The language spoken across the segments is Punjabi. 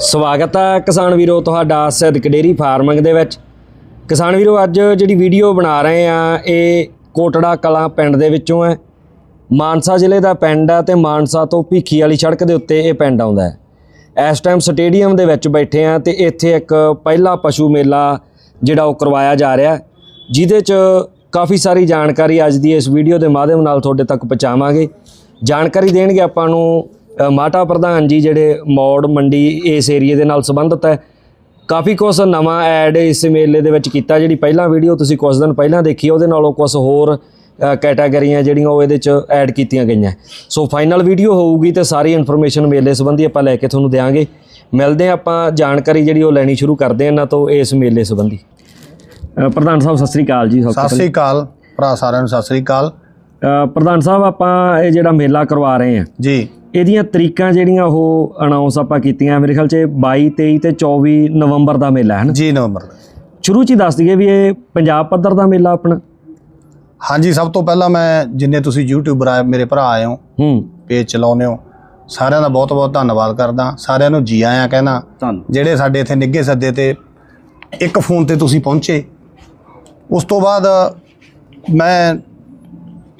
ਸਵਾਗਤ ਹੈ ਕਿਸਾਨ ਵੀਰੋ ਤੁਹਾਡਾ ਸਿੱਧਕ ਡੇਰੀ ਫਾਰਮਿੰਗ ਦੇ ਵਿੱਚ। ਕਿਸਾਨ ਵੀਰੋ, ਅੱਜ ਜਿਹੜੀ ਵੀਡੀਓ ਬਣਾ ਰਹੇ ਆ, ਇਹ ਕੋਟੜਾ ਕਲਾਂ ਪਿੰਡ ਦੇ ਵਿੱਚੋਂ ਹੈ। ਮਾਨਸਾ ਜ਼ਿਲ੍ਹੇ ਦਾ ਪਿੰਡ ਹੈ ਤੇ ਮਾਨਸਾ ਤੋਂ ਭੀਖੀ ਵਾਲੀ ਸੜਕ ਦੇ ਉੱਤੇ ਇਹ ਪਿੰਡ ਆਉਂਦਾ ਹੈ। ਇਸ ਟਾਈਮ ਸਟੇਡੀਅਮ ਦੇ ਵਿੱਚ ਬੈਠੇ ਆ ਤੇ ਇੱਥੇ ਇੱਕ ਪਹਿਲਾ ਪਸ਼ੂ ਮੇਲਾ ਜਿਹੜਾ ਉਹ ਕਰਵਾਇਆ ਜਾ ਰਿਹਾ ਜਿਹਦੇ 'ਚ ਕਾਫੀ ਸਾਰੀ ਜਾਣਕਾਰੀ ਅੱਜ ਦੀ ਇਸ ਵੀਡੀਓ ਦੇ ਮਾਧਿਅਮ ਨਾਲ ਤੁਹਾਡੇ ਤੱਕ ਪਹੁੰਚਾਵਾਂਗੇ। ਜਾਣਕਾਰੀ ਦੇਣਗੇ ਆਪਾਂ ਨੂੰ ਮਾਟਾ ਪ੍ਰਧਾਨ ਜੀ ਜਿਹੜੇ ਮੌੜ ਮੰਡੀ ਇਸ ਏਰੀਏ ਦੇ ਨਾਲ ਸੰਬੰਧਿਤ ਹੈ ਕਾਫੀ ਕੁਝ ਨਵਾਂ ਐਡ ਇਸ ਮੇਲੇ ਦੇ ਵਿੱਚ ਕੀਤਾ ਜਿਹੜੀ ਪਹਿਲਾਂ ਵੀਡੀਓ ਤੁਸੀਂ ਕੁਝ ਦਿਨ ਪਹਿਲਾਂ ਦੇਖੀ ਉਹਦੇ ਨਾਲੋਂ ਕੁਝ ਹੋਰ ਕੈਟਾਗਰੀਆਂ ਜਿਹੜੀਆਂ ਉਹ ਇਹਦੇ ਚ ਐਡ ਕੀਤੀਆਂ ਗਈਆਂ। ਸੋ ਫਾਈਨਲ ਵੀਡੀਓ ਹੋਊਗੀ ਤੇ ਸਾਰੀ ਇਨਫੋਰਮੇਸ਼ਨ ਮੇਲੇ ਸੰਬੰਧੀ ਆਪਾਂ ਲੈ ਕੇ ਤੁਹਾਨੂੰ ਦੇਵਾਂਗੇ ਮਿਲਦੇ ਹਾਂ ਆਪਾਂ ਜਾਣਕਾਰੀ ਜਿਹੜੀ ਉਹ ਲੈਣੀ ਸ਼ੁਰੂ ਕਰਦੇ ਹਾਂ ਇਹਨਾਂ ਤੋਂ ਇਸ ਮੇਲੇ ਸੰਬੰਧੀ। ਪ੍ਰਧਾਨ ਸਾਹਿਬ ਸਤਿ ਸ੍ਰੀ ਅਕਾਲ ਜੀ ਸਤਿ ਸ੍ਰੀ ਅਕਾਲ। ਭਰਾ ਸਾਰਿਆਂ ਨੂੰ ਸਤਿ ਸ੍ਰੀ ਅਕਾਲ। ਪ੍ਰਧਾਨ ਸਾਹਿਬ ਆਪਾਂ ਇਹ ਜਿਹੜਾ ਮੇਲਾ ਕਰਵਾ ਰਹੇ ਹਾਂ ਜੀ। ਇਹਦੀਆਂ ਤਰੀਕਾਂ ਜਿਹੜੀਆਂ ਉਹ ਅਨਾਉਂਸ ਆਪਾਂ ਕੀਤੀਆਂ ਮੇਰੇ ਖਿਆਲ 'ਚ 22 23 ਤੇ 24 ਨਵੰਬਰ ਦਾ ਮੇਲਾ ਹੈ ਨਾ? ਜੀ ਨਵੰਬਰ ਸ਼ੁਰੂ 'ਚ ਹੀ ਦੱਸ ਦਈਏ ਵੀ ਇਹ ਪੰਜਾਬ ਪੱਧਰ ਦਾ ਮੇਲਾ ਆਪਣਾ। ਹਾਂਜੀ ਸਭ ਤੋਂ ਪਹਿਲਾਂ ਮੈਂ ਜਿੰਨੇ ਤੁਸੀਂ ਯੂਟਿਊਬਰ ਆਏ ਮੇਰੇ ਭਰਾ ਆਏ ਹੋ ਹੂੰ। ਪੇਜ ਚਲਾਉਂਦੇ ਹੋ ਸਾਰਿਆਂ ਦਾ ਬਹੁਤ ਬਹੁਤ ਧੰਨਵਾਦ ਕਰਦਾ। ਸਾਰਿਆਂ ਨੂੰ ਜੀ ਆਇਆਂ ਕਹਿਣਾ ਜਿਹੜੇ ਸਾਡੇ ਇੱਥੇ ਨਿੱਗੇ ਸੱਦੇ ਤੇ ਇੱਕ ਫੋਨ ਤੇ ਤੁਸੀਂ ਪਹੁੰਚੇ। ਉਸ ਤੋਂ ਬਾਅਦ ਮੈਂ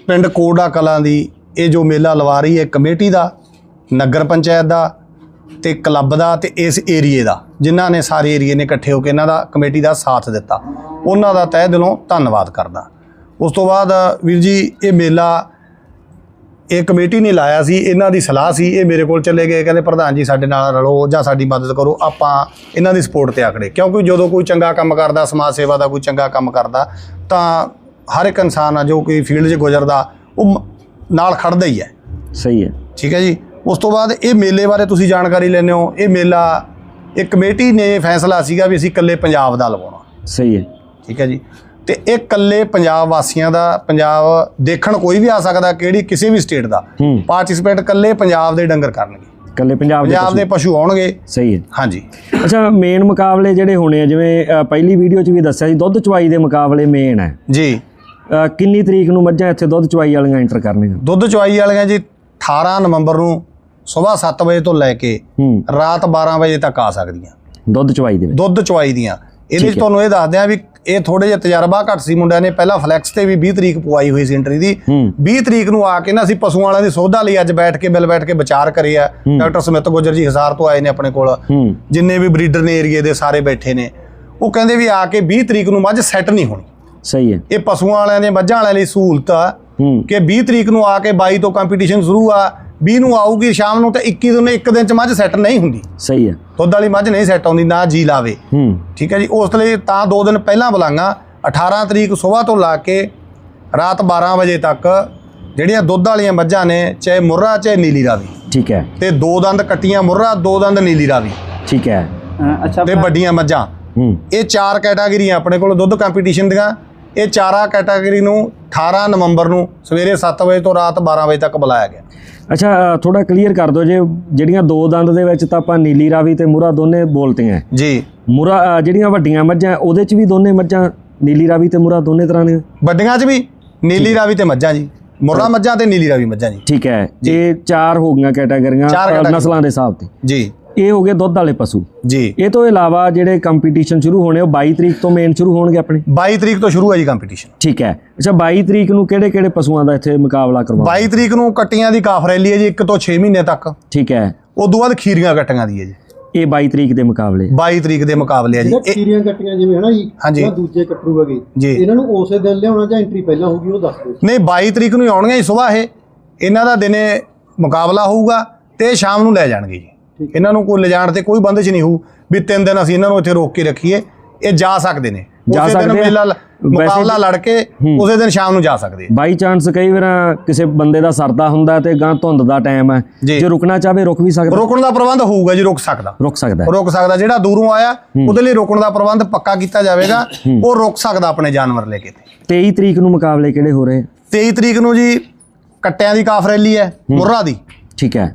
ਪਿੰਡ ਕੋੜਾ ਕਲਾਂ ਦੀ ਇਹ ਜੋ ਮੇਲਾ ਲਵਾ ਰਹੀ ਹੈ ਕਮੇਟੀ ਦਾ ਨਗਰ ਪੰਚਾਇਤ ਦਾ ਤੇ ਕਲੱਬ ਦਾ ਤੇ ਇਸ ਏਰੀਏ ਦਾ ਜਿਨ੍ਹਾਂ ਨੇ ਸਾਰੇ ਏਰੀਏ ਨੇ ਇਕੱਠੇ ਹੋ ਕੇ ਇਹਨਾਂ ਦਾ ਕਮੇਟੀ ਦਾ ਸਾਥ ਦਿੱਤਾ। ਉਹਨਾਂ ਦਾ ਤਹਿ ਦਿਲੋਂ ਧੰਨਵਾਦ ਕਰਦਾ। ਉਸ ਤੋਂ ਬਾਅਦ ਵੀਰ ਜੀ ਇਹ ਮੇਲਾ ਇਹ ਕਮੇਟੀ ਨੇ ਲਾਇਆ ਸੀ ਇਹਨਾਂ ਦੀ ਸਲਾਹ ਸੀ ਇਹ ਮੇਰੇ ਕੋਲ ਚਲੇ ਗਏ ਕਹਿੰਦੇ ਪ੍ਰਧਾਨ ਜੀ ਸਾਡੇ ਨਾਲ ਰਲੋ ਜਾਂ ਸਾਡੀ ਮਦਦ ਕਰੋ ਆਪਾਂ ਇਹਨਾਂ ਦੀ ਸਪੋਰਟ ਤੇ ਆਖੜੇ ਕਿਉਂਕਿ ਜਦੋਂ ਕੋਈ ਚੰਗਾ ਕੰਮ ਕਰਦਾ ਸਮਾਜ ਸੇਵਾ ਦਾ ਕੋਈ ਚੰਗਾ ਕੰਮ ਕਰਦਾ ਤਾਂ ਹਰ ਇੱਕ ਇਨਸਾਨ ਆ ਜੋ ਕੋਈ ਫੀਲਡ 'ਚ ਗੁਜ਼ਰਦਾ ਉਹ ਨਾਲ ਖੜਦਾ ਹੀ ਹੈ। ਸਹੀ ਹੈ। ਠੀਕ ਹੈ ਜੀ? ਉਸ ਤੋਂ ਬਾਅਦ ਇਹ ਮੇਲੇ ਬਾਰੇ ਤੁਸੀਂ ਜਾਣਕਾਰੀ ਲੈਂਦੇ ਹੋ। ਇਹ ਮੇਲਾ ਇਹ ਕਮੇਟੀ ਨੇ ਫੈਸਲਾ ਸੀਗਾ ਵੀ ਅਸੀਂ ਇਕੱਲੇ ਪੰਜਾਬ ਦਾ ਲਵਾਉਣਾ। ਸਹੀ ਹੈ। ਠੀਕ ਹੈ ਜੀ। ਤੇ ਇਹ ਇਕੱਲੇ ਪੰਜਾਬ ਵਾਸੀਆਂ ਦਾ ਪੰਜਾਬ ਦੇਖਣ ਕੋਈ ਵੀ ਆ ਸਕਦਾ ਕਿਹੜੀ ਕਿਸੇ ਵੀ ਸਟੇਟ ਦਾ। ਪਾਰਟਿਸਿਪੇਟ ਇਕੱਲੇ ਪੰਜਾਬ ਦੇ ਡੰਗਰ ਕਰਨਗੇ। ਕੱਲੇ ਪੰਜਾਬ ਦੇ ਪੰਜਾਬ ਦੇ ਪਸ਼ੂ। ਆਉਣਗੇ। ਸਹੀ ਹੈ। ਹਾਂਜੀ। ਅੱਛਾ ਮੇਨ ਮੁਕਾਬਲੇ ਜਿਹੜੇ ਹੋਣੇ ਆ ਜਿਵੇਂ ਪਹਿਲੀ ਵੀਡੀਓ 'ਚ ਵੀ ਦੱਸਿਆ ਸੀ ਦੁੱਧ ਚਵਾਈ ਦੇ ਮੁਕਾਬਲੇ ਮੇਨ ਹੈ। ਜੀ। ਕਿੰਨੀ ਤਰੀਕ ਨੂੰ ਮੱਝਾਂ ਇੱਥੇ ਦੁੱਧ ਚਵਾਈ ਵਾਲੀਆਂ ਐਂਟਰ ਕਰਨੀਆਂ ਦੁੱਧ ਚਵਾਈ ਵਾਲੀਆਂ ਜੀ 18 ਨਵੰਬਰ ਨੂੰ ਸਵੇਰ 7 ਵਜੇ ਤੋਂ ਲੈ ਕੇ ਹੂੰ। ਰਾਤ 12 ਵਜੇ ਤੱਕ ਆ ਸਕਦੀਆਂ। ਦੁੱਧ ਚਵਾਈ ਦੇ ਵਿੱਚ? ਦੁੱਧ ਚਵਾਈ ਦੀਆਂ। ਇਹਦੇ ਵਿੱਚ ਤੁਹਾਨੂੰ ਇਹ ਦੱਸਦੇ ਆ ਵੀ ਇਹ ਥੋੜੇ ਜਿਹਾ ਤਜਰਬਾ ਘੱਟ ਸੀ ਮੁੰਡਿਆਂ ਨੇ। ਪਹਿਲਾਂ ਫਲੈਕਸ ਤੇ ਵੀ 20 ਤਰੀਕ ਪਵਾਈ ਹੋਈ ਸੀ ਐਂਟਰੀ ਦੀ। ਹੂੰ। 20 ਤਰੀਕ ਨੂੰ ਆ ਕੇ ਨਾ ਅਸੀਂ ਪਸ਼ੂਆਂ ਵਾਲਿਆਂ ਦੀ ਸੋਧਾ ਲਈ। ਅੱਜ ਬੈਠ ਕੇ ਬਿਲ ਬੈਠ ਕੇ ਵਿਚਾਰ ਕਰਿਆ ਡਾਕਟਰ ਸਮਿਤ ਗੁਜਰ ਜੀ ਹਜ਼ਾਰ ਤੋਂ ਆਏ ਨੇ ਆਪਣੇ ਕੋਲ। ਜਿੰਨੇ ਵੀ ਬਰੀਡਰ ਨੇ ਏਰੀਏ ਦੇ ਸਾਰੇ ਬੈਠੇ ਨੇ। ਉਹ ਕਹਿੰਦੇ ਵੀ ਆ ਕੇ 20 ਤਰੀਕ ਨੂੰ ਮੱਝ ਸੈੱਟ ਨਹੀਂ ਹੋਣੀ। ਸਹੀ ਹੈ। ਇਹ ਪਸ਼ੂਆਂ ਵਾਲਿਆਂ ਦੇ ਮੱਝਾਂ ਵਾਲਿਆਂ ਲਈ ਸਹੂਲਤ ਆ। ਕਿ 20 ਤਰੀਕ ਨੂੰ ਆ ਕੇ 22 ਤੋਂ ਕੰਪੀਟੀਸ਼ਨ ਸ਼ੁਰੂ ਆ 20 ਨੂੰ ਆਊਗੀ ਸ਼ਾਮ ਨੂੰ ਤੇ 21 ਨੂੰ ਇੱਕ ਦਿਨ ਚ ਮੱਝ ਸੈੱਟ ਨਹੀਂ ਹੁੰਦੀ। ਸਹੀ ਹੈ। ਦੁੱਧ ਵਾਲੀ ਮੱਝ ਨਹੀਂ ਸੈੱਟ ਆਉਂਦੀ ਨਾ ਜੀ ਲਾਵੇ। ਹੂੰ। ਠੀਕ ਹੈ ਜੀ ਉਸ ਲਈ ਤਾਂ 2 ਦਿਨ ਪਹਿਲਾਂ ਬੁਲਾਂਗਾ 18 ਤਰੀਕ ਸਵੇਰ ਤੋਂ ਲਾ ਕੇ ਰਾਤ 12 ਵਜੇ ਤੱਕ ਜਿਹੜੀਆਂ ਦੁੱਧ ਵਾਲੀਆਂ ਮੱਝਾਂ ਨੇ ਚਾਹੇ ਮੁਰਰਾ ਚਾਹੇ ਨੀਲੀ ਰਾਵੀ। ਠੀਕ ਹੈ। ਤੇ ਦੋ ਦੰਦ ਕੱਟੀਆਂ ਮੁਰਰਾ ਦੋ ਦੰਦ ਨੀਲੀ ਰਾਵੀ। ਠੀਕ ਹੈ। ਅੱਛਾ ਤੇ ਵੱਡੀਆਂ ਮੱਝਾਂ। ਹੂੰ। ਇਹ ਚਾਰ ਕੈਟਾਗਰੀਆਂ ਆਪਣੇ ਕੋਲ ਦੁੱਧ ਕੰਪੀਟੀਸ਼ਨ ਦੀਆਂ। ਇਹ ਚਾਰਾਂ ਕੈਟਾਗਰੀ ਨੂੰ 18 ਨਵੰਬਰ ਨੂੰ ਸਵੇਰੇ 7 ਵਜੇ ਤੋਂ ਰਾਤ 12 ਵਜੇ ਤੱਕ ਬੁਲਾਇਆ ਗਿਆ। ਅੱਛਾ ਥੋੜਾ ਕਲੀਅਰ ਕਰ ਦਿਓ ਜੇ ਜਿਹੜੀਆਂ ਦੋ ਦੰਦ ਦੇ ਵਿੱਚ ਤਾਂ ਆਪਾਂ ਨੀਲੀ ਰਾਵੀ ਤੇ ਮੁਰਾ ਦੋਨੇ ਬੋਲਤੀਆਂ ਜੀ। ਮੁਰਾ ਜਿਹੜੀਆਂ ਵੱਡੀਆਂ ਮੱਝਾਂ ਉਹਦੇ 'ਚ ਵੀ ਦੋਨੇ ਮੱਝਾਂ ਨੀਲੀ ਰਾਵੀ ਤੇ ਮੁਰਾ ਦੋਨੇ ਤਰ੍ਹਾਂ ਦੀਆਂ? ਵੱਡੀਆਂ 'ਚ ਵੀ ਨੀਲੀ ਰਾਵੀ ਤੇ ਮੱਝਾਂ ਜੀ। ਮੁਰਰਾ ਮੱਝਾਂ ਤੇ ਨੀਲੀ ਰਾਵੀ ਮੱਝਾਂ ਜੀ। ਠੀਕ ਹੈ। ਇਹ ਚਾਰ ਹੋ ਗਈਆਂ ਕੈਟਾਗਰੀਆਂ। ਨਸਲਾਂ ਦੇ ਹਿਸਾਬ ਤੇ। ਜੀ। ਇਹ ਹੋ ਗਏ ਦੁੱਧ ਵਾਲੇ ਪਸ਼ੂ। ਜੀ। ਇਹ ਤੋਂ ਇਲਾਵਾ ਜਿਹੜੇ ਕੰਪੀਟੀਸ਼ਨ ਸ਼ੁਰੂ ਹੋਣੇ ਉਹ 22 ਤਰੀਕ ਤੋਂ ਮੇਨ ਸ਼ੁਰੂ ਹੋਣਗੇ ਆਪਣੇ? 22 ਤਰੀਕ ਤੋਂ ਸ਼ੁਰੂ ਹੈ ਜੀ ਕੰਪੀਟੀਸ਼ਨ ਠੀਕ ਹੈ। ਅੱਛਾ 22 ਤਰੀਕ ਨੂੰ ਕਿਹੜੇ ਕਿਹੜੇ ਪਸ਼ੂਆਂ ਦਾ ਇੱਥੇ ਮੁਕਾਬਲਾ ਕਰਵਾ 22 ਤਰੀਕ ਨੂੰ ਕੱਟੀਆਂ ਦੀ ਕਾਫ ਰੈਲੀ ਹੈ ਜੀ 1 ਤੋਂ 6 ਮਹੀਨੇ ਤੱਕ। ਠੀਕ ਹੈ। ਉਦੋਂ ਬਾਅਦ ਖੀਰੀਆਂ ਕੱਟੀਆਂ ਦੀ ਹੈ ਜੀ। ਇਹ 22 ਤਰੀਕ ਦੇ ਮੁਕਾਬਲੇ। 22 ਤਰੀਕ ਦੇ ਮੁਕਾਬਲੇ ਹੈ ਜੀ। ਖੀਰੀਆਂ ਕੱਟੀਆਂ ਜਿਵੇਂ ਹਨਾ ਜੀ ਹਾਂਜੀ। ਉਹ ਦੂਜੇ ਕੱਟਰੂ ਹੈਗੇ। ਇਹਨਾਂ ਨੂੰ ਉਸੇ ਦਿਨ ਲਿਆਉਣਾ ਜਾਂ ਐਂਟਰੀ ਪਹਿਲਾਂ ਹੋਊਗੀ ਉਹ ਦੱਸ ਦਿਓ। ਨਹੀਂ 22 ਤਰੀਕ ਨੂੰ ਹੀ ਆਉਣਗੇ ਜੀ ਸਵੇਰ ਇਹ। ਇਹਨਾਂ ਦਾ ਦਿਨੇ ਮੁਕਾਬਲਾ ਹੋਊਗਾ ਤੇ ਸ਼ਾਮ ਨੂੰ ਲੈ ਜਾਣਗੇ ਜੀ। ਇਹਨਾਂ ਨੂੰ ਕੋਈ ਲਿਜਾਣ ਤੇ ਕੋਈ ਬੰਦਸ਼ ਨਹੀਂ ਹੋਊ ਵੀ ਤਿੰਨ ਦਿਨ ਅਸੀਂ ਇਹਨਾਂ ਨੂੰ ਇੱਥੇ ਰੋਕ ਕੇ ਰੱਖੀਏ ਇਹ ਜਾ ਸਕਦੇ ਨੇ। ਜਾ ਸਕਦੇ ਆ। ਮੇਲਾ ਮੁਕਾਬਲਾ ਲੜ ਕੇ ਉਸੇ ਦਿਨ ਸ਼ਾਮ ਨੂੰ ਜਾ ਸਕਦੇ ਆ। ਬਾਈ ਚਾਂਸ ਕਈ ਵਾਰ ਕਿਸੇ ਬੰਦੇ ਦਾ ਸਰਦਾ ਹੁੰਦਾ ਤੇ ਗਾਂ ਧੁੰਦ ਦਾ ਟਾਈਮ ਹੈ। ਜੀ। ਰੁਕਣਾ ਚਾਹਵੇ ਰੁਕ ਵੀ ਸਕਦਾ। ਰੋਕਣ ਦਾ ਪ੍ਰਬੰਧ ਹੋਊਗਾ ਜੀ ਰੁਕ ਸਕਦਾ। ਰੁਕ ਸਕਦਾ। ਰੁਕ ਸਕਦਾ ਜਿਹੜਾ ਦੂਰੋਂ ਆਇਆ ਉਹਦੇ ਲਈ ਰੋਕਣ ਦਾ ਪ੍ਰਬੰਧ ਪੱਕਾ ਕੀਤਾ ਜਾਵੇਗਾ। ਉਹ ਰੁਕ ਸਕਦਾ ਆਪਣੇ ਜਾਨਵਰ ਲੈ ਕੇ ਤੇ 23 ਤਰੀਕ ਨੂੰ ਮੁਕਾਬਲੇ ਕਿਹੜੇ ਹੋ ਰਹੇ? 23 ਤਰੀਕ ਨੂੰ ਜੀ ਕੱਟਿਆਂ ਦੀ ਕਾਫ ਰੈਲੀ ਹੈ ਮੁਰਰਾ ਦੀ। ਠੀਕ ਹੈ।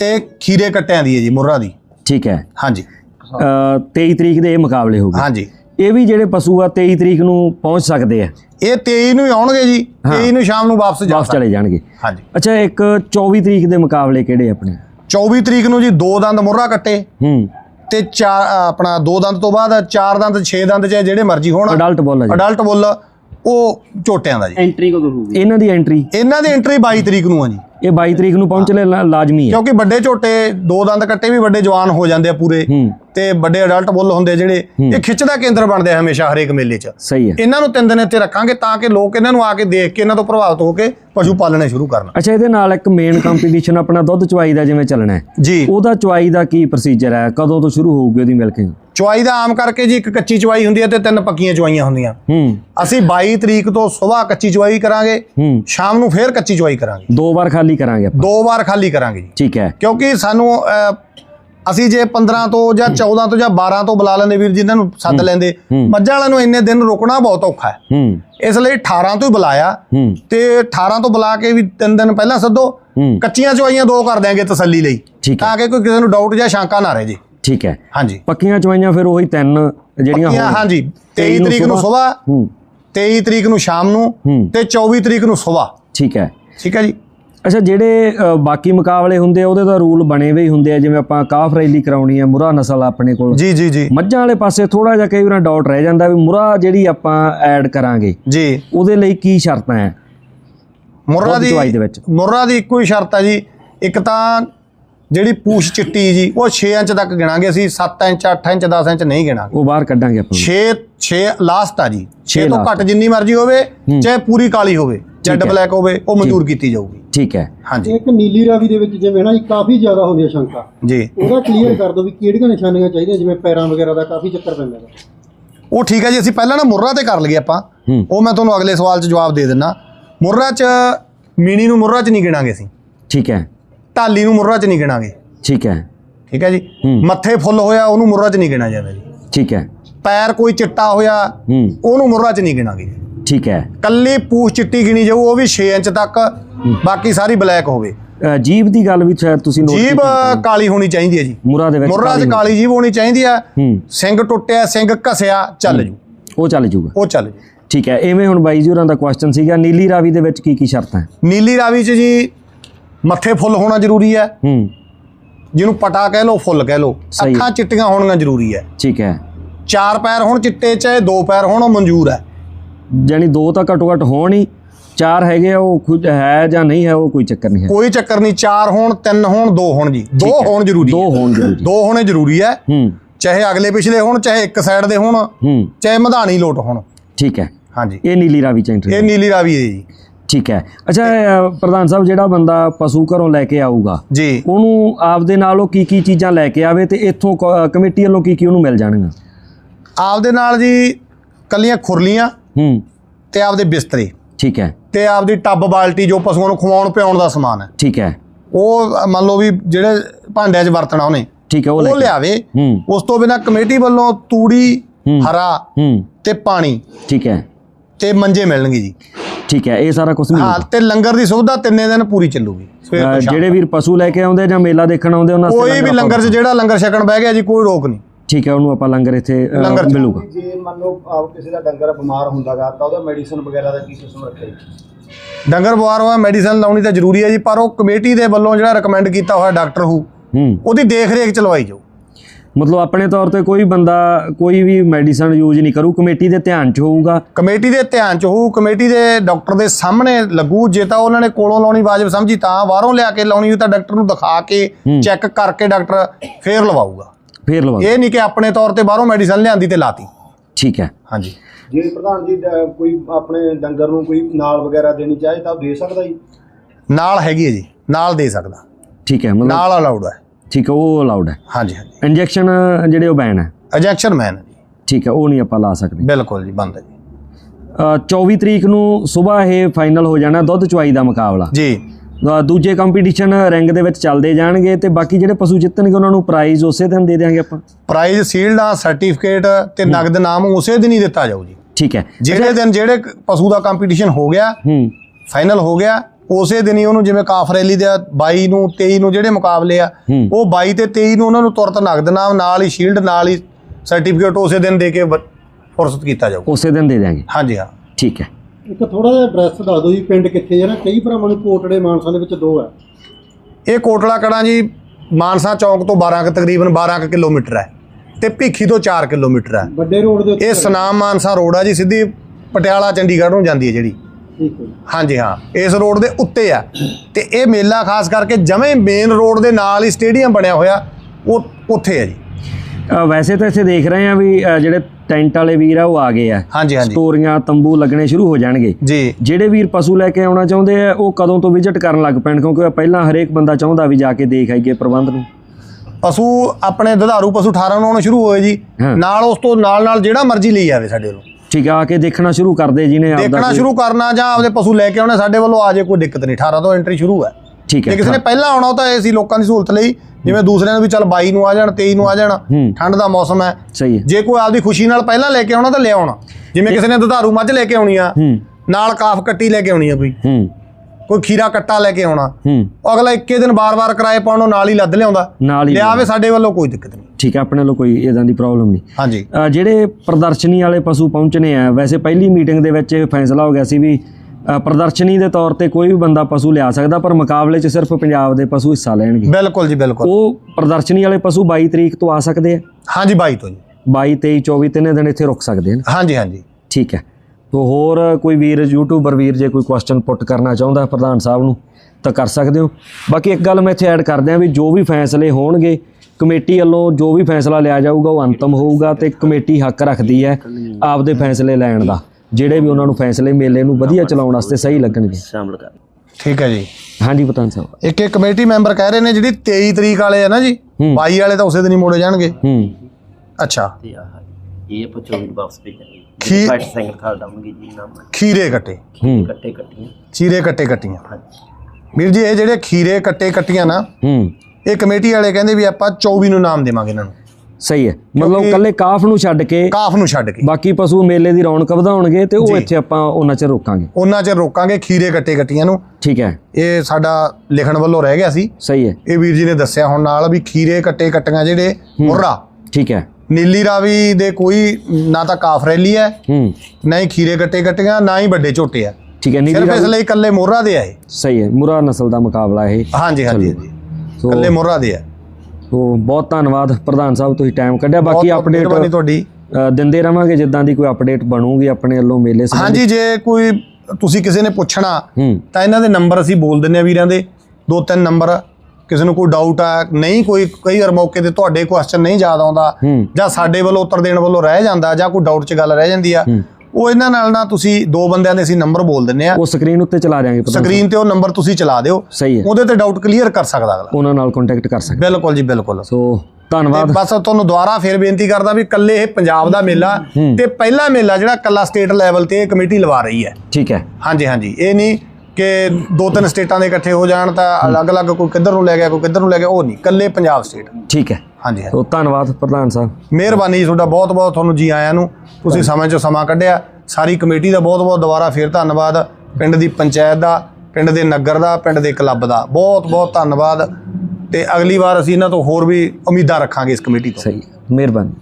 ਤੇ ਖੀਰੇ ਕੱਟਿਆਂ ਦੀ ਹੈ ਜੀ ਮੁਰਰਾ ਦੀ। ਠੀਕ ਹੈ। ਹਾਂਜੀ। ਅ 23 ਤਰੀਕ ਦੇ ਇਹ ਮੁਕਾਬਲੇ ਹੋ ਗਏ। ਹਾਂਜੀ। ਇਹ ਵੀ ਜਿਹੜੇ ਪਸ਼ੂ ਆ 23 ਤਰੀਕ ਨੂੰ ਪਹੁੰਚ ਸਕਦੇ ਆ? ਇਹ 23 ਨੂੰ ਹੀ ਆਉਣਗੇ ਜੀ। 23 ਨੂੰ ਸ਼ਾਮ ਨੂੰ ਵਾਪਸ ਜਾ ਵਾਪਸ ਸਕਦੇ। ਚਲੇ ਜਾਣਗੇ। ਹਾਂਜੀ। ਅੱਛਾ ਇੱਕ 24 ਤਰੀਕ ਦੇ ਮੁਕਾਬਲੇ ਕਿਹੜੇ ਆਪਣੇ? 24 ਤਰੀਕ ਨੂੰ ਜੀ ਦੋ ਦੰਦ ਮੁਰਰਾ ਕੱਟੇ। ਹੂੰ। ਤੇ ਚਾਰ ਅ, ਆਪਣਾ ਦੋ ਦੰਦ ਤੋਂ ਬਾਅਦ ਚਾਰ ਦੰਦ ਛੇ ਦੰਦ ਚਾਹੇ ਜਿਹੜੇ ਮਰਜ਼ੀ ਹੋਣ। ਅਡਲਟ ਬੁੱਲ ਜੀ। ਅਡਲਟ ਬੁੱਲ ਉਹ ਝੋਟਿਆਂ ਦਾ ਜੀ। ਐਂਟਰੀ ਕਦੋਂ ਹੋਊਗੀ? ਇਹਨਾਂ ਦੀ ਐਂਟਰੀ ਇਹਨਾਂ ਦੀ ਐਂਟਰੀ 22 ਤਰੀਕ ਨੂੰ ਆ ਜੀ। ਇਹ 22 ਤਰੀਕ ਨੂੰ ਪਹੁੰਚਣੇ ਲਾ- ਲਾਜ਼ਮੀ ਹੈ। ਕਿਉਂਕਿ ਵੱਡੇ ਝੋਟੇ ਦੋ ਦੰਦ ਕੱਟੇ ਵੀ ਵੱਡੇ ਜਵਾਨ ਹੋ ਜਾਂਦੇ ਆ ਪੂਰੇ। ਹੂੰ। ਤੇ ਵੱਡੇ ਅਡਲਟ ਬੁੱਲ ਹੁੰਦੇ ਜਿਹੜੇ ਇਹ ਖਿੱਚ ਦਾ ਕੇਂਦਰ ਬਣਦੇ ਆ ਹਮੇਸ਼ਾ ਹਰੇਕ ਮੇਲੇ 'ਚ। ਸਹੀ ਹੈ। ਇਹਨਾਂ ਨੂੰ ਤਿੰਨ ਦਿਨ ਇੱਥੇ ਰੱਖਾਂਗੇ ਤਾਂ ਕਿ ਲੋਕ ਇਹਨਾਂ ਨੂੰ ਆ ਕੇ ਦੇਖ ਕੇ ਇਹਨਾਂ ਤੋਂ ਪ੍ਰਭਾਵਿਤ ਹੋ ਕੇ ਪਸ਼ੂ ਪਾਲਣੇ ਸ਼ੁਰੂ ਕਰਨ। ਅੱਛਾ ਇਹਦੇ ਨਾਲ ਇੱਕ ਮੇਨ ਕੰਪੀਟੀਸ਼ਨ ਆਪਣਾ ਦੁੱਧ ਚਵਾਈ ਦਾ ਜਿਵੇਂ ਚੱਲਣਾ ਹੈ। ਜੀ। ਉਹਦਾ ਚਵਾਈ ਦਾ ਕੀ ਪ੍ਰੋਸੀਜਰ ਹੈ? ਕਦੋਂ ਤੋਂ ਸ਼ੁਰੂ ਹੋਊਗੀ ਉਹਦੀ ਮਿਲਕਿੰਗ ਚੁਆਈ ਦਾ ਆਮ ਕਰਕੇ ਜੀ ਇੱਕ ਕੱਚੀ ਚੁਆਈ ਹੁੰਦੀ ਹੈ ਤੇ ਤਿੰਨ ਪੱਕੀਆਂ ਚੁਆਈਆਂ ਹੁੰਦੀਆਂ। ਹੂੰ। ਅਸੀਂ 22 ਤਰੀਕ ਤੋਂ ਸਵੇਰ ਕੱਚੀ ਚੁਆਈ ਕਰਾਂਗੇ ਸ਼ਾਮ ਨੂੰ ਫੇਰ ਕੱਚੀ ਚੁਆਈ ਕਰਾਂਗੇ। ਦੋ ਵਾਰ ਖਾਲੀ ਕਰਾਂਗੇ ਆਪਾਂ। ਦੋ ਵਾਰ ਖਾਲੀ ਕਰਾਂਗੇ ਜੀ। ਠੀਕ ਹੈ। ਕਿਉਂਕਿ ਸਾਨੂੰ ਅਸੀਂ ਜੇ 15 ਤੋਂ ਜਾਂ 14 ਤੋਂ ਜਾਂ 12 ਤੋਂ ਬੁਲਾ ਲੈਂਦੇ ਵੀਰ ਜਿਨ੍ਹਾਂ ਨੂੰ ਸੱਦ ਲੈਂਦੇ। ਮੱਝਾਂ ਵਾਲਿਆਂ ਨੂੰ ਇੰਨੇ ਦਿਨ ਰੁਕਣਾ ਬਹੁਤ ਔਖਾ ਹੈ। ਇਸ ਲਈ 18 ਤੋਂ ਹੀ ਬੁਲਾਇਆ। ਤੇ 18 ਤੋਂ ਬੁਲਾ ਕੇ ਵੀ ਤਿੰਨ ਦਿਨ ਪਹਿਲਾਂ ਸੱਦੋ। ਕੱਚੀਆਂ ਚੁਆਈਆਂ ਦੋ ਕਰ ਦਿਆਂਗੇ ਤਸੱਲੀ ਲਈ। ਤਾਂ ਕਿ ਕੋਈ ਕਿਸੇ ਨੂੰ ਡਾਊਟ ਜਾਂ ਸ਼ੰਕਾ ਨਾ ਰਹੇ ਜੀ। ਠੀਕ ਹੈ। ਹਾਂਜੀ। ਪੱਕੀਆਂ ਚਵਾਈਆਂ ਫਿਰ ਉਹੀ ਤਿੰਨ ਜਿਹੜੀਆਂ ਹੋਣ। ਹਾਂਜੀ। 23 23 ਤਰੀਕ ਨੂੰ। ਸਵੇਰ। ਹੂੰ। 23 ਤਰੀਕ ਨੂੰ ਸ਼ਾਮ ਨੂੰ ਤੇ 24 ਤਰੀਕ ਨੂੰ ਸਵੇਰ। ਠੀਕ ਹੈ। ਠੀਕ ਹੈ ਜੀ। ਅੱਛਾ ਜਿਹੜੇ ਬਾਕੀ ਮੁਕਾਬਲੇ ਹੁੰਦੇ ਆ ਉਹਦੇ ਤਾਂ ਰੂਲ ਬਣੇ ਹੋਏ ਹੀ ਹੁੰਦੇ ਆ ਜਿਵੇਂ ਆਪਾਂ ਕਾਫ ਰੈਲੀ ਕਰਾਉਣੀ ਹੈ ਮੁਰਾ ਨਸਲ ਆਪਣੇ ਕੋਲ। ਜੀ ਜੀ ਜੀ। ਮੱਝਾਂ ਵਾਲੇ ਪਾਸੇ ਥੋੜਾ ਜਿਹਾ ਕਈ ਵਾਰ ਡਾਊਟ ਰਹਿ ਜਾਂਦਾ ਵੀ ਮੁਰਾ ਜਿਹੜੀ ਆਪਾਂ ਐਡ ਕਰਾਂਗੇ ਜੀ। ਉਹਦੇ ਲਈ ਕੀ ਸ਼ਰਤਾਂ ਹੈ ਮੁਰਰਾ ਦੁੱਧ ਦੀ ਚਵਾਈ ਦੇ ਵਿੱਚ। ਮੁਰਰਾ ਦੀ ਇੱਕੋ ਹੀ ਸ਼ਰਤ ਹੈ ਜੀ। ਇੱਕ ਤਾਂ ਜਿਹੜੀ ਪੂਛ ਚਿੱਟੀ ਜੀ ਉਹ 6 ਇੰਚ ਤੱਕ ਗਿਣਾਂਗੇ ਅਸੀਂ 7 ਇੰਚ 8 ਇੰਚ 10 ਇੰਚ ਨਹੀਂ ਗਿਣਾਂਗੇ। ਉਹ ਬਾਹਰ ਕੱਢਾਂਗੇ ਆਪਾਂ। 6 6 ਲਾਸਟ ਆ ਜੀ। 6 ਛੇ ਤੋਂ ਘੱਟ ਜਿੰਨੀ ਮਰਜ਼ੀ ਹੋਵੇ ਚਾਹੇ ਪੂਰੀ ਕਾਲੀ ਹੋਵੇ। ਜੈਡ। ਬਲੈਕ ਹੋਵੇ ਉਹ ਮਨਜ਼ੂਰ ਕੀਤੀ ਜਾਊਗੀ। ਠੀਕ ਹੈ। ਹਾਂਜੀ। ਇੱਕ ਨੀਲੀ ਰਾਵੀ ਦੇ ਵਿੱਚ ਜਿਵੇਂ ਨਾ ਕਾਫੀ ਜ਼ਿਆਦਾ ਹੁੰਦੀ ਹੈ ਸ਼ੰਕਾ। ਜੀ। ਉਹਦਾ ਕਲੀਅਰ ਕਰ ਦਿਓ ਵੀ ਕਿਹੜੀਆਂ ਨਿਸ਼ਾਨੀਆਂ ਚਾਹੀਦੀਆਂ ਜਿਵੇਂ ਪੈਰਾਂ ਵਗੈਰਾ ਦਾ ਕਾਫੀ ਚੱਕਰ ਪੈਂਦਾ ਹੈ। ਉਹ ਠੀਕ ਹੈ ਜੀ ਅਸੀਂ ਪਹਿਲਾਂ ਨਾ ਮੁਰਰਾ ਤੇ ਕਰ ਲਈਏ ਆਪਾਂ। ਉਹ ਮੈਂ ਤੁਹਾਨੂੰ ਅਗਲੇ ਸਵਾਲ 'ਚ ਜਵਾਬ ਦੇ ਦਿੰਨਾ। ਮੁਰਰਾ 'ਚ ਮੀਣੀ ਨੂੰ ਮੁਰਰਾ 'ਚ ਨਹੀਂ ਗਿਣਾਂਗੇ ਅਸੀਂ। ਠੀਕ ਹੈ। ਢਾਲੀ ਨੂੰ ਮੁਰਰਾ 'ਚ ਨਹੀਂ ਗਿਣਾਂਗੇ। ਠੀਕ ਹੈ। ਠੀਕ ਹੈ ਜੀ। ਮੱਥੇ ਫੁੱਲ ਹੋਇਆ ਉਹਨੂੰ ਮੁਰਰਾ 'ਚ ਨਹੀਂ ਗਿਣਿਆ ਜਾਂਦਾ ਜੀ। ਠੀਕ ਹੈ। ਪੈਰ ਕੋਈ ਚਿੱਟਾ ਹੋਇਆ ਉਹਨੂੰ ਮੁਰਰਾ 'ਚ ਨਹੀਂ ਗਿਣਾਂਗੇ ਜੀ। ਠੀਕ ਹੈ। ਕੱਲੀ ਪੂਛ ਚਿੱਟੀ ਗਿਣੀ ਜਾਊ ਉਹ ਵੀ 6 ਇੰਚ ਤੱਕ ਬਾਕੀ ਸਾਰੀ ਬਲੈਕ ਹੋਵੇ। ਅ, ਜੀਭ ਦੀ ਗੱਲ ਵੀ ਸ਼ਾਇਦ ਤੁਸੀਂ ਨੋਟ ਜੀਭ ਕਾਲੀ ਹੋਣੀ ਚਾਹੀਦੀ ਹੈ ਜੀ। ਮੁਰਾ ਦੇ ਵਿੱਚ ਮੁਰਰਾ 'ਚ ਕਾਲੀ ਕਾਲੀ ਜੀਭ ਹੋਣੀ ਚਾਹੀਦੀ ਹੈ। ਹੂੰ। ਸਿੰਘ ਟੁੱਟਿਆ ਸਿੰਘ ਘਸਿਆ ਚੱਲ ਜੂ। ਉਹ ਚੱਲ ਜੂਗਾ। ਉਹ ਚੱਲ ਜੂ। ਠੀਕ ਹੈ ਐਵੇਂ ਹੁਣ ਬਾਈ ਜੀ ਹੋਰਾਂ ਦਾ ਕੁਐਸਚਨ ਸੀਗਾ ਨੀਲੀ ਰਾਵੀ ਦੇ ਵਿੱਚ ਕੀ ਕੀ ਸ਼ਰਤਾਂ ਹੈ? ਨੀਲੀ ਰਾਵੀ 'ਚ ਜੀ ਮੱਥੇ ਫੁੱਲ ਹੋਣਾ ਜ਼ਰੂਰੀ ਹੈ। ਹੂੰ। ਜਿਹਨੂੰ ਪਟਾ ਕਹਿ ਲਓ ਫੁੱਲ ਕਹਿ ਲਓ। ਸਹੀ। ਅੱਖਾਂ ਚਿੱਟੀਆਂ ਹੋਣੀਆਂ ਜ਼ਰੂਰੀ ਹੈ। ਠੀਕ ਹੈ। ਚਾਰ ਪੈਰ ਹੋਣ ਚਿੱਟੇ ਚਾਹੇ ਦੋ ਪੈਰ ਹੋਣ ਉਹ ਮਨਜ਼ੂਰ ਹੈ। ਜਾਨੀ ਦੋ ਤਾਂ ਘੱਟੋ ਘੱਟ ਹੋਣ ਹੀ। ਚਾਰ ਹੈਗੇ ਆ ਉਹ ਖੁਦ ਹੈ ਜਾਂ ਨਹੀਂ ਹੈ ਉਹ ਕੋਈ ਚੱਕਰ ਨਹੀਂ ਹੈ। ਕੋਈ ਚੱਕਰ ਨਹੀਂ ਚਾਰ ਹੋਣ ਤਿੰਨ ਹੋਣ ਦੋ ਹੋਣ ਜੀ। ਦੋ। ਹੋਣ ਜ਼ਰੂਰੀ ਦੋ ਹੈ। ਹੋਣ ਜ਼ਰੂਰੀ ਦੋ ਹੋਣੇ ਜ਼ਰੂਰੀ ਹੈ। ਹੂੰ। ਚਾਹੇ ਅਗਲੇ ਪਿਛਲੇ ਹੋਣ ਚਾਹੇ ਇੱਕ ਸਾਈਡ ਦੇ ਹੋਣ ਹੂੰ। ਚਾਹੇ ਮਧਾਣੀ ਲੋਟ ਹੋਣ। ਠੀਕ ਹੈ। ਹਾਂਜੀ। ਇਹ ਨੀਲੀ ਰਾਵੀ ਚ entry ਇਹ ਨੀਲੀ ਰਾਵੀ ਹੈ ਜੀ। ਠੀਕ ਹੈ। ਅੱਛਾ ਅ, ਪ੍ਰਧਾਨ ਸਾਹਿਬ ਜਿਹੜਾ ਬੰਦਾ ਪਸ਼ੂ ਘਰੋਂ ਲੈ ਕੇ ਆਊਗਾ ਜੀ। ਉਹਨੂੰ ਆਪਦੇ ਨਾਲ ਉਹ ਕੀ ਕੀ ਚੀਜ਼ਾਂ ਲੈ ਕੇ ਆਵੇ ਤੇ ਇੱਥੋਂ ਕ- ਕਮੇਟੀ ਵੱਲੋਂ ਕੀ ਕੀ ਉਹਨੂੰ ਮਿਲ ਜਾਣਗੀਆਂ? ਆਪਦੇ ਨਾਲ ਜੀ ਕੱਲੀਆਂ ਖੁਰਲੀਆਂ ਹੂੰ। ਤੇ ਆਪਦੇ ਬਿਸਤਰੇ। ਠੀਕ ਹੈ। ਤੇ ਆਪਦੀ ਟੱਬ ਬਾਲਟੀ ਜੋ ਪਸ਼ੂਆਂ ਨੂੰ ਖਵਾਉਣ ਪਿਆਉਣ ਦਾ ਸਮਾਨ ਹੈ। ਠੀਕ ਹੈ। ਉਹ ਮੰਨ ਲਓ ਵੀ ਜਿਹੜੇ ਭਾਂਡਿਆਂ 'ਚ ਵਰਤਣਾ ਉਹਨੇ ਠੀਕ ਹੈ ਉਹ ਲੈ ਲਿਆਵੇ। ਹੂੰ। ਉਸ ਤੋਂ ਬਿਨਾ ਕਮੇਟੀ ਵੱਲੋਂ ਤੂੜੀ ਹੂੰ। ਹਰਾ ਹੂੰ। ਤੇ ਪਾਣੀ ਠੀਕ ਹੈ। ਤੇ ਮੰਜੇ ਮਿਲਣਗੇ ਜੀ। ਠੀਕ ਹੈ ਇਹ ਸਾਰਾ ਕੁਝ ਹਾਂ ਮਿਲੂਗਾ ਤੇ ਲੰਗਰ ਦੀ ਸੁਵਿਧਾ ਤਿੰਨੇ ਦਿਨ ਪੂਰੀ ਚੱਲੂਗੀ। ਜਿਹੜੇ ਵੀਰ ਪਸ਼ੂ ਲੈ ਕੇ ਆਉਂਦੇ ਜਾਂ ਮੇਲਾ ਦੇਖਣ ਆਉਂਦੇ ਉਹਨਾਂ ਕੋਈ ਵੀ ਲੰਗਰ 'ਚ ਜਿਹੜਾ ਲੰਗਰ ਛਕਣ ਬਹਿ ਗਿਆ ਜੀ ਕੋਈ ਰੋਕ ਨਹੀਂ। ਠੀਕ ਹੈ ਉਹਨੂੰ ਆਪਾਂ ਲੰਗਰ ਇੱਥੇ ਅ, ਲੰਗਰ ਚ। ਮਿਲੂਗਾ। ਜੇ ਮੰਨ ਲਓ ਆਪ ਕਿਸੇ ਦਾ ਡੰਗਰ ਬਿਮਾਰ ਹੁੰਦਾਗਾ ਤਾਂ ਉਹਦਾ ਮੈਡੀਸਨ ਵਗੈਰਾ ਦਾ ਕੀ ਸਿਸਟਮ ਰੱਖਿਆ ਜੀ? ਡੰਗਰ ਬੁਆਰ ਹੋਇਆ ਮੈਡੀਸਨ ਲਾਉਣੀ ਤਾਂ ਜ਼ਰੂਰੀ ਹੈ ਜੀ ਪਰ ਉਹ ਕਮੇਟੀ ਦੇ ਵੱਲੋਂ ਜਿਹੜਾ ਰეკਮੈਂਡ ਕੀਤਾ ਹੋਇਆ ਡਾਕਟਰ ਹੂ ਹੂੰ। ਉਹਦੀ ਦੇਖ ਰੇਖ ਚਲਵਾਈ ਜਾਊ ਮਤਲਬ ਆਪਣੇ ਤੌਰ ਤੇ ਕੋਈ ਬੰਦਾ ਕੋਈ ਵੀ ਮੈਡੀਸਨ ਯੂਜ਼ ਨਹੀਂ ਕਰੂ ਕਮੇਟੀ ਦੇ ਧਿਆਨ 'ਚ ਹੋਊਗਾ। ਕਮੇਟੀ ਦੇ ਧਿਆਨ 'ਚ ਹੋਊ ਕਮੇਟੀ ਦੇ ਡਾਕਟਰ ਦੇ ਸਾਹਮਣੇ ਲੱਗੂ ਜੇ ਤਾਂ ਉਹਨਾਂ ਨੇ ਕੋਲੋਂ ਲਾਉਣੀ ਵਾਜਬ ਸਮਝੀ ਤਾਂ ਬਾਹਰੋਂ ਲਿਆ ਕੇ ਲਾਉਣੀ ਤਾਂ ਡਾਕਟਰ ਨੂੰ ਦਿਖਾ ਕੇ। ਚੈੱਕ ਕਰਕੇ ਡਾਕਟਰ ਫੇਰ ਲਵਾਊਗਾ। ਫੇਰ ਲਵਾ ਇਹ ਨਹੀਂ ਕਿ ਆਪਣੇ ਤੌਰ ਤੇ ਬਾਹਰੋਂ ਮੈਡੀਸਨ ਲਿਆਂਦੀ ਤੇ ਲਾਤੀ। ਠੀਕ ਹੈ। ਹਾਂਜੀ। ਜੇ ਪ੍ਰਧਾਨ ਜੀ ਕੋਈ ਆਪਣੇ ਡੰਗਰ ਨੂੰ ਕੋਈ ਨਾਲ ਵਗੈਰਾ ਦੇਣੀ ਚਾਹੇ ਤਾਂ ਦੇ ਸਕਦਾ ਜੀ? ਨਾਲ ਹੈਗੀ ਹੈ ਜੀ। ਨਾਲ ਦੇ ਸਕਦਾ। ਠੀਕ ਹੈ ਮਤਲਬ ਨਾਲ ਅਲਾਉਡ ਹੈ। ਠੀਕ ਹੈ ਉਹ ਅਲਾਉਡ ਹੈ। ਹਾਂਜੀ ਹਾਂਜੀ। ਇੰਜੈਕਸ਼ਨ ਜਿਹੜੇ ਉਹ ਬੈਨ ਹੈ? ਇੰਜੈਕਸ਼ਨ ਮੈਨ ਹੈ ਜੀ। ਠੀਕ ਹੈ ਉਹ ਨਹੀਂ ਆਪਾਂ ਲਾ ਸਕਦੇ। ਬਿਲਕੁਲ ਜੀ ਬੰਦ ਹੈ ਜੀ। ਅ, 24 ਤਰੀਕ ਨੂੰ ਸਵੇਰ ਇਹ ਫਾਈਨਲ ਹੋ ਜਾਣਾ ਦੁੱਧ ਚੁਆਈ ਦਾ ਮੁਕਾਬਲਾ। ਜੀ। ਦੂਜੇ ਕੰਪੀਟੀਸ਼ਨ ਰਿੰਗ ਦੇ ਵਿੱਚ ਚੱਲਦੇ ਜਾਣਗੇ ਤੇ ਬਾਕੀ ਜਿਹੜੇ ਪਸ਼ੂ ਜਿੱਤਣਗੇ ਉਹਨਾਂ ਨੂੰ ਪ੍ਰਾਈਜ਼ ਉਸੇ ਦਿਨ ਦੇ ਦੇਵਾਂਗੇ ਆਪਾਂ। ਪ੍ਰਾਈਜ਼ ਸੀਲਡ ਆ ਸਰਟੀਫਿਕੇਟ ਤੇ ਨਗਦ ਨਾਮ ਉਸੇ ਦਿਨ ਹੀ ਦਿੱਤਾ ਜਾਊ ਜੀ। ਠੀਕ ਹੈ। ਜਿਹੜੇ ਦਿਨ ਜਿਹੜੇ ਪਸ਼ੂ ਦਾ ਕੰਪੀਟੀਸ਼ਨ ਹੋ ਗਿਆ ਹੂੰ। ਫਾਈਨਲ ਹੋ ਗਿਆ ਉਸੇ ਦਿਨ ਹੀ ਉਹਨੂੰ ਜਿਵੇਂ ਕਾਫ ਰੈਲੀ ਦੇ 22 ਨੂੰ 23 ਨੂੰ ਜਿਹੜੇ ਮੁਕਾਬਲੇ ਆ। ਉਹ 22 ਤੇ 23 ਨੂੰ ਉਹਨਾਂ ਨੂੰ ਤੁਰਤ ਨਗਦ ਨਾਮ ਨਾਲ ਹੀ ਸ਼ੀਲਡ ਨਾਲ ਹੀ ਸਰਟੀਫਿਕੇਟ ਉਸੇ ਦਿਨ ਦੇ ਕੇ ਫੁਰਸਤ ਕੀਤਾ ਜਾਊ। ਉਸੇ ਦਿਨ ਦੇ ਦੇਵਾਂਗੇ ਹਾਂਜੀ ਹਾਂ। ਠੀਕ ਹੈ। ਇੱਕ ਥੋੜਾ ਜਿਹਾ ਐਡਰੈਸ ਦੱਸ ਦਿਓ ਜੀ ਪਿੰਡ ਕਿੱਥੇ ਨਾ ਕਈ ਭਰਾਵਾਂ ਨੂੰ ਕੋਟੜੇ ਮਾਨਸਾ ਦੇ ਵਿੱਚ ਦੋ ਹੈ। ਇਹ ਕੋਟਲਾ ਕਲਾਂ ਜੀ ਮਾਨਸਾ ਚੌਂਕ ਤੋਂ 12 ਕੁ ਤਕਰੀਬਨ 12 ਕੁ ਕਿਲੋਮੀਟਰ ਹੈ ਤੇ ਭੀਖੀ ਤੋਂ 4 ਕਿਲੋਮੀਟਰ ਹੈ। ਵੱਡੇ ਰੋਡ ਦੇ ਉੱਤੇ ਇਹ ਸਨਾਮ ਮਾਨਸਾ ਰੋਡ ਆ ਜੀ ਸਿੱਧੀ ਪਟਿਆਲਾ ਚੰਡੀਗੜ੍ਹ ਨੂੰ ਜਾਂਦੀ ਹੈ ਜਿਹੜੀ। ਠੀਕ ਹੈ। ਹਾਂਜੀ ਹਾਂ ਇਸ ਰੋਡ ਦੇ ਉੱਤੇ ਆ। ਤੇ ਇਹ ਮੇਲਾ ਖਾਸ ਕਰਕੇ ਜਮੇ ਮੇਨ ਰੋਡ ਦੇ ਨਾਲ ਹੀ ਸਟੇਡੀਅਮ ਬਣਿਆ ਹੋਇਆ ਉਹ ਉੱਥੇ ਹੈ ਜੀ। ਵੈਸੇ ਤਾਂ ਇੱਥੇ ਦੇਖ ਰਹੇ ਆ ਵੀ ਜਿਹੜੇ ਟੈਂਟ ਵਾਲੇ ਵੀਰ ਆ ਉਹ ਆ ਗਏ ਆ। ਹਾਂਜੀ ਹਾਂਜੀ। ਸਟੋਰੀਆਂ ਤੰਬੂ ਲੱਗਣੇ ਸ਼ੁਰੂ ਹੋ ਜਾਣਗੇ। ਜੀ। ਜਿਹੜੇ ਵੀਰ ਪਸ਼ੂ ਲੈ ਕੇ ਆਉਣਾ ਚਾਹੁੰਦੇ ਆ ਉਹ ਕਦੋਂ ਤੋਂ ਵਿਜ਼ਿਟ ਕਰਨ ਲੱਗ ਪੈਣ? ਕਿਉਂਕਿ ਪਹਿਲਾਂ ਹਰੇਕ ਬੰਦਾ ਚਾਹੁੰਦਾ ਵੀ ਜਾ ਕੇ ਦੇਖ ਆਈਏ ਪ੍ਰਬੰਧ ਨੂੰ। ਪਸ਼ੂ ਆਪਣੇ ਦੁਧਾਰੂ ਪਸ਼ੂ 18 ਨੂੰ ਆਉਣੇ ਸ਼ੁਰੂ ਹੋਏ ਜੀ। ਨਾਲ ਉਸ ਤੋਂ ਨਾਲ ਨਾਲ ਜਿਹੜਾ ਮਰਜ਼ੀ ਲਈ ਆਵੇ ਸਾਡੇ ਵੱਲੋਂ। ਠੀਕ ਆ ਕੇ ਦੇਖਣਾ ਸ਼ੁਰੂ ਕਰਦੇ ਜਿਹਨੇ ਆਪਦਾ ਦੇਖਣਾ ਸ਼ੁਰੂ ਕਰਨਾ ਜਾਂ ਆਪਦੇ ਪਸ਼ੂ ਲੈ ਕੇ ਆਉਣੇ ਸਾਡੇ ਵੱਲੋਂ ਆ ਜੇ ਕੋਈ ਦਿੱਕਤ ਨਹੀਂ। 18 ਤੋਂ ਐਂਟਰੀ ਸ਼ੁਰੂ ਹੈ। ਠੀਕ ਜੇ ਹੈ ਕਿਸੇ ਨੇ ਪਹਿਲਾਂ ਆਉਣਾ ਤਾਂ ਇਹ ਸੀ ਲੋਕਾਂ ਦੀ ਸਹੂਲਤ ਲਈ ਜਿਵੇਂ ਦੂਸਰਿਆਂ ਨੂੰ ਵੀ ਚੱਲ 22 ਨੂੰ ਆ ਜਾਣ 23 ਨੂੰ ਆ ਜਾਣ ਠੰਡ ਦਾ ਮੌਸਮ ਹੈ। ਸਹੀ ਹੈ। ਜੇ ਕੋਈ ਆਪਦੀ ਖੁਸ਼ੀ ਨਾਲ ਪਹਿਲਾਂ ਲੈ ਕੇ ਆਉਣਾ ਤਾਂ ਲੈ ਆਉਣਾ। ਜਿਵੇਂ ਕਿਸੇ ਨੇ ਦੁਧਾਰੂ ਮੱਝ ਲੈ ਕੇ ਆਉਣੀ ਆ ਨਾਲ ਕਾਫ ਕੱਟੀ ਲੈ ਕੇ ਆਉਣੀ ਆ ਕੋਈ। ਕੋਈ ਖੀਰਾ ਕੱਟਾ ਲੈ ਕੇ ਆਉਣਾ। ਅਗਲਾ ਇੱਕੇ ਦਿਨ ਬਾਰ-ਬਾਰ ਕਿਰਾਏ ਪਾਉਣ ਨੂੰ ਨਾਲ ਹੀ ਲੱਦ ਲਿਆਉਂਦਾ। ਨਾਲ ਹੀ ਲਿਆਵੇ ਸਾਡੇ ਵੱਲੋਂ ਕੋਈ ਦਿੱਕਤ ਨਹੀਂ। ਠੀਕ ਹੈ ਆਪਣੇ ਲੋ ਕੋਈ ਇਦਾਂ ਦੀ ਪ੍ਰੋਬਲਮ ਨਹੀਂ। ਹਾਂਜੀ। ਜਿਹੜੇ ਪ੍ਰਦਰਸ਼ਨੀ ਵਾਲੇ ਪਸ਼ੂ ਪਹੁੰਚਣੇ ਆ ਵੈਸੇ ਪਹਿਲੀ ਮੀਟਿੰਗ ਦੇ ਵਿੱਚ ਇਹ ਫੈਸਲਾ ਹੋ ਗਿਆ ਸੀ ਵੀ ਪ੍ਰਦਰਸ਼ਨੀ ਦੇ ਤੌਰ ਤੇ ਕੋਈ ਵੀ ਬੰਦਾ ਪਸ਼ੂ ਲਿਆ ਸਕਦਾ ਪਰ ਮੁਕਾਬਲੇ 'ਚ ਸਿਰਫ ਪੰਜਾਬ ਦੇ ਪਸ਼ੂ ਹਿੱਸਾ ਲੈਣਗੇ। ਬਿਲਕੁਲ ਜੀ ਬਿਲਕੁਲ। ਉਹ ਪ੍ਰਦਰਸ਼ਨੀ ਵਾਲੇ ਪਸ਼ੂ 22 ਤਰੀਕ ਤੋਂ ਆ ਸਕਦੇ ਆ? ਹਾਂਜੀ 22 ਤੋਂ ਜੀ। 22 23 24 ਤਿੰਨੇ ਦਿਨ ਇੱਥੇ ਰੁਕ ਸਕਦੇ ਨੇ ਹਾਂਜੀ ਹਾਂਜੀ। ਠੀਕ ਹੈ। ਤੋ ਹੋਰ ਕੋਈ ਵੀਰ ਯੂਟਿਊਬਰ ਵੀਰ ਜੇ ਕੋਈ ਕੁਐਸਚਨ ਪੁੱਟ ਕਰਨਾ ਚਾਹੁੰਦਾ ਪ੍ਰਧਾਨ ਸਾਹਿਬ ਨੂੰ ਤਾਂ ਕਰ ਸਕਦੇ ਹੋ। ਬਾਕੀ ਇੱਕ ਗੱਲ ਮੈਂ ਇੱਥੇ ਐਡ ਕਰ ਦਿਆਂ ਵੀ ਜੋ ਵੀ ਫੈਸਲੇ ਹੋਣਗੇ ਕਮੇਟੀ ਵੱਲੋਂ ਜੋ ਵੀ ਫੈਸਲਾ ਲਿਆ ਜਾਊਗਾ ਉਹ ਅੰਤਮ ਹੋਊਗਾ ਤੇ ਕਮੇਟੀ ਹੱਕ ਰੱਖਦੀ ਹੈ ਆਪਦੇ ਫੈਸਲੇ ਲੈਣ ਦਾ। ਜਿਹੜੇ ਵੀ ਉਹਨਾਂ ਨੂੰ ਫੈਸਲੇ ਮੇਲੇ ਨੂੰ ਵਧੀਆ ਚਲਾਉਣ ਵਾਸਤੇ ਸਹੀ ਲੱਗਣਗੇ। ਠੀਕ ਹੈ ਜੀ। ਹਾਂਜੀ ਪ੍ਰਧਾਨ ਸਾਹਿਬ। ਇੱਕ ਇੱਕ ਕਮੇਟੀ ਮੈਂਬਰ ਕਹਿ ਰਹੇ ਨੇ ਜਿਹੜੀ 23 ਤਰੀਕ ਵਾਲੇ ਆ ਨਾ ਜੀ ਹੂੰ। 22 ਵਾਲੇ ਤਾਂ ਉਸੇ ਦਿਨ ਹੀ ਮੋੜੇ ਜਾਣਗੇ। ਹੂੰ। ਅੱਛਾ। ਇਹ ਪਚੋਂ ਵਾਪਸ ਭੇਜਾਂਗੇ। ਖੀ- ਫਾਈਟ ਸਾਈਕਲ ਖਾਲ ਦਾਂਗੇ ਜੀ ਨਾਮ ਖੀਰੇ ਕੱਟੇ। ਹੂੰ। ਕੱਟੇ ਕੱਟੀਆਂ। ਚੀਰੇ ਕੱਟੇ ਕੱਟੀਆਂ। ਹਾਂਜੀ। ਵੀਰ ਜੀ ਇਹ ਜਿਹੜੇ ਖੀਰੇ ਕੱਟੇ ਕੱਟੀਆਂ ਨਾ ਹੂੰ। ਇਹ ਕਮੇਟੀ ਵਾਲੇ ਕਹਿੰਦੇ ਵੀ ਆਪਾਂ 24 ਨੂੰ ਨਾਮ ਦੇਵਾਂਗੇ ਇਹਨਾਂ ਨੂੰ। ਸਹੀ ਹੈ। ਮਤਲਬ ਕੱਲੇ ਕਾਫ ਨੂੰ ਛੱਡ ਕੇ ਕਾਫ ਨੂੰ ਛੱਡ ਕੇ। ਬਾਕੀ ਪਸ਼ੂ ਮੇਲੇ ਦੀ ਰੌਣਕ ਵਧਾਉਣਗੇ ਤੇ ਉਹ। ਇੱਥੇ ਆਪਾਂ ਉਹਨਾਂ ਚਿਰ ਰੋਕਾਂਗੇ। ਉਹਨਾਂ ਚਿਰ ਰੋਕਾਂਗੇ ਖੀਰੇ ਕੱਟੇ ਕੱਟੀਆਂ ਨੂੰ। ਠੀਕ ਹੈ। ਇਹ ਸਾਡਾ ਲਿਖਣ ਵੱਲੋਂ ਰਹਿ ਗਿਆ ਸੀ। ਸਹੀ ਹੈ। ਇਹ ਵੀਰ ਜੀ ਨੇ ਦੱਸਿਆ ਹੁਣ ਨਾਲ ਵੀ ਖੀਰੇ ਕੱਟੇ ਕੱਟੀਆਂ ਜਿਹੜੇ ਮੁਰਰਾ। ਠੀਕ ਹੈ। ਨੀਲੀ ਰਾਵੀ ਦੇ ਕੋਈ ਨਾ ਤਾਂ ਕਾਫ ਰੈਲੀ ਹੈ ਹੂੰ। ਨਾ ਹੀ ਖੀਰੇ ਕੱਟੇ ਕੱਟੀਆਂ ਨਾ ਹੀ ਵੱਡੇ ਝੋਟੇ ਆ। ਠੀਕ ਹੈ ਨੀਲੀ ਸਿਰਫ ਇਸ ਰਾਵੀ- ਲਈ ਇਕੱਲੇ ਮੋਹਰਾ ਦੇ ਆ ਇਹ। ਸਹੀ ਹੈ ਮੁਰਾ ਨਸਲ ਦਾ ਮੁਕਾਬਲਾ ਇਹ। ਹਾਂਜੀ ਹਾਂਜੀ ਇਕੱਲੇ ਮੋਹਰਾ ਦੇ ਆ। ਸੋ ਬਹੁਤ ਧੰਨਵਾਦ ਪ੍ਰਧਾਨ ਸਾਹਿਬ ਤੁਸੀਂ ਟਾਈਮ ਕੱਢਿਆ। ਬਾਕੀ ਅਪਡੇਟ ਤੁਹਾਡੀ। ਦਿੰਦੇ ਰਵਾਂਗੇ ਜਿੱਦਾਂ ਦੀ ਕੋਈ ਅਪਡੇਟ ਬਣੂਗੀ ਆਪਣੇ ਵੱਲੋਂ ਮੇਲੇ ਸੰਬੰਧੀ। ਹਾਂਜੀ ਜੇ ਕੋਈ ਤੁਸੀਂ ਕਿਸੇ ਨੇ ਪੁੱਛਣਾ ਤਾਂ ਇਹਨਾਂ ਦੇ ਨੰਬਰ ਅਸੀਂ ਬੋਲ ਦਿੰਨੇ ਆ ਵੀਰਾਂ ਦੇ। ਦੋ ਤਿੰਨ ਨੰਬਰ ਕਿਸੇ ਨੂੰ ਕੋਈ ਡਾਊਟ ਆ ਨਹੀਂ ਕੋਈ ਕਈ ਵਾਰ ਮੌਕੇ ਤੇ ਤੁਹਾਡੇ ਕੁਐਸਚਨ ਨਹੀਂ ਯਾਦ ਆਉਂਦਾ ਜਾਂ ਸਾਡੇ ਵੱਲੋਂ ਉੱਤਰ ਦੇਣ ਵੱਲੋਂ ਰਹਿ ਜਾਂਦਾ ਜਾਂ ਕੋਈ ਡਾਊਟ 'ਚ ਗੱਲ ਰਹਿ ਜਾਂਦੀ ਆ। ਉਹ ਇਹਨਾਂ ਨਾਲ ਨਾ ਤੁਸੀਂ ਦੋ ਬੰਦਿਆਂ ਦੇ ਅਸੀਂ ਨੰਬਰ ਬੋਲ ਦਿੰਨੇ ਆ। ਉਹ ਸਕਰੀਨ ਉੱਤੇ ਚਲਾ ਦਿਆਂਗੇ ਪ੍ਰਧਾਨ ਸਕਰੀਨ ਤੇ ਉਹ ਨੰਬਰ ਤੁਸੀਂ ਚਲਾ ਦਿਓ। ਸਹੀ ਹੈ। ਉਹਦੇ ਤੇ ਡਾਊਟ ਕਲੀਅਰ ਕਰ ਸਕਦਾ ਅਗਲਾ। ਉਹਨਾਂ ਨਾਲ ਕੰਟੈਕਟ ਕਰ ਸਕਦੇ। ਬਿਲਕੁਲ ਜੀ ਬਿਲਕੁਲ। ਸੋ ਧੰਨਵਾਦ। ਬਸ ਤੁਹਾਨੂੰ ਦੁਬਾਰਾ ਫੇਰ ਬੇਨਤੀ ਕਰਦਾ ਵੀ ਕੱਲੇ ਇਹ ਪੰਜਾਬ ਦਾ ਮੇਲਾ। ਤੇ ਪਹਿਲਾ ਮੇਲਾ ਜਿਹੜਾ ਕੱਲਾ ਸਟੇਟ ਲੈਵਲ ਤੇ ਇਹ ਕਮੇਟੀ ਲਵਾ ਰਹੀ ਹੈ। ਠੀਕ ਹੈ। ਹਾਂਜੀ ਹਾਂਜੀ। ਇਹ ਨਹੀਂ ਕਿ ਦੋ ਤਿੰਨ ਸਟੇਟਾਂ ਦੇ ਇਕੱਠੇ ਹੋ ਜਾਣ ਤਾਂ ਅਲੱਗ-ਅਲੱਗ ਕੋਈ ਕਿੱਧਰ ਨੂੰ ਲੈ ਗਿਆ ਕੋਈ ਕਿੱਧਰ ਨੂੰ ਲੈ ਗਿਆ ਉਹ ਨਹੀਂ। ਕੱਲੇ ਪੰਜਾਬ ਸਟੇਟ ਠੀਕ ਹੈ। ਹਾਂਜੀ ਸੋ ਧੰਨਵਾਦ ਪ੍ਰਧਾਨ ਸਾਹਿਬ। ਮਿਹਰਬਾਨੀ ਜੀ ਤੁਹਾਡਾ ਬਹੁਤ-ਬਹੁਤ ਤੁਹਾਨੂੰ ਜੀ ਆਇਆਂ ਨੂੰ। ਤੁਸੀਂ ਸਮੇਂ 'ਚੋਂ ਸਮਾਂ ਕੱਢਿਆ। ਸਾਰੀ ਕਮੇਟੀ ਦਾ ਬਹੁਤ-ਬਹੁਤ ਦੁਬਾਰਾ ਫੇਰ ਧੰਨਵਾਦ। ਪਿੰਡ ਦੀ ਪੰਚਾਇਤ ਦਾ ਪਿੰਡ ਦੇ ਨਗਰ ਦਾ ਪਿੰਡ ਦੇ ਕਲੱਬ ਦਾ। ਬਹੁਤ-ਬਹੁਤ ਧੰਨਵਾਦ। ਤੇ ਅਗਲੀ ਵਾਰ ਅਸੀਂ ਇਹਨਾਂ ਤੋਂ ਹੋਰ ਵੀ ਉਮੀਦਾਂ ਰੱਖਾਂਗੇ ਇਸ ਕਮੇਟੀ ਤੋਂ। ਸਹੀ। ਮਿਹਰਬਾਨੀ।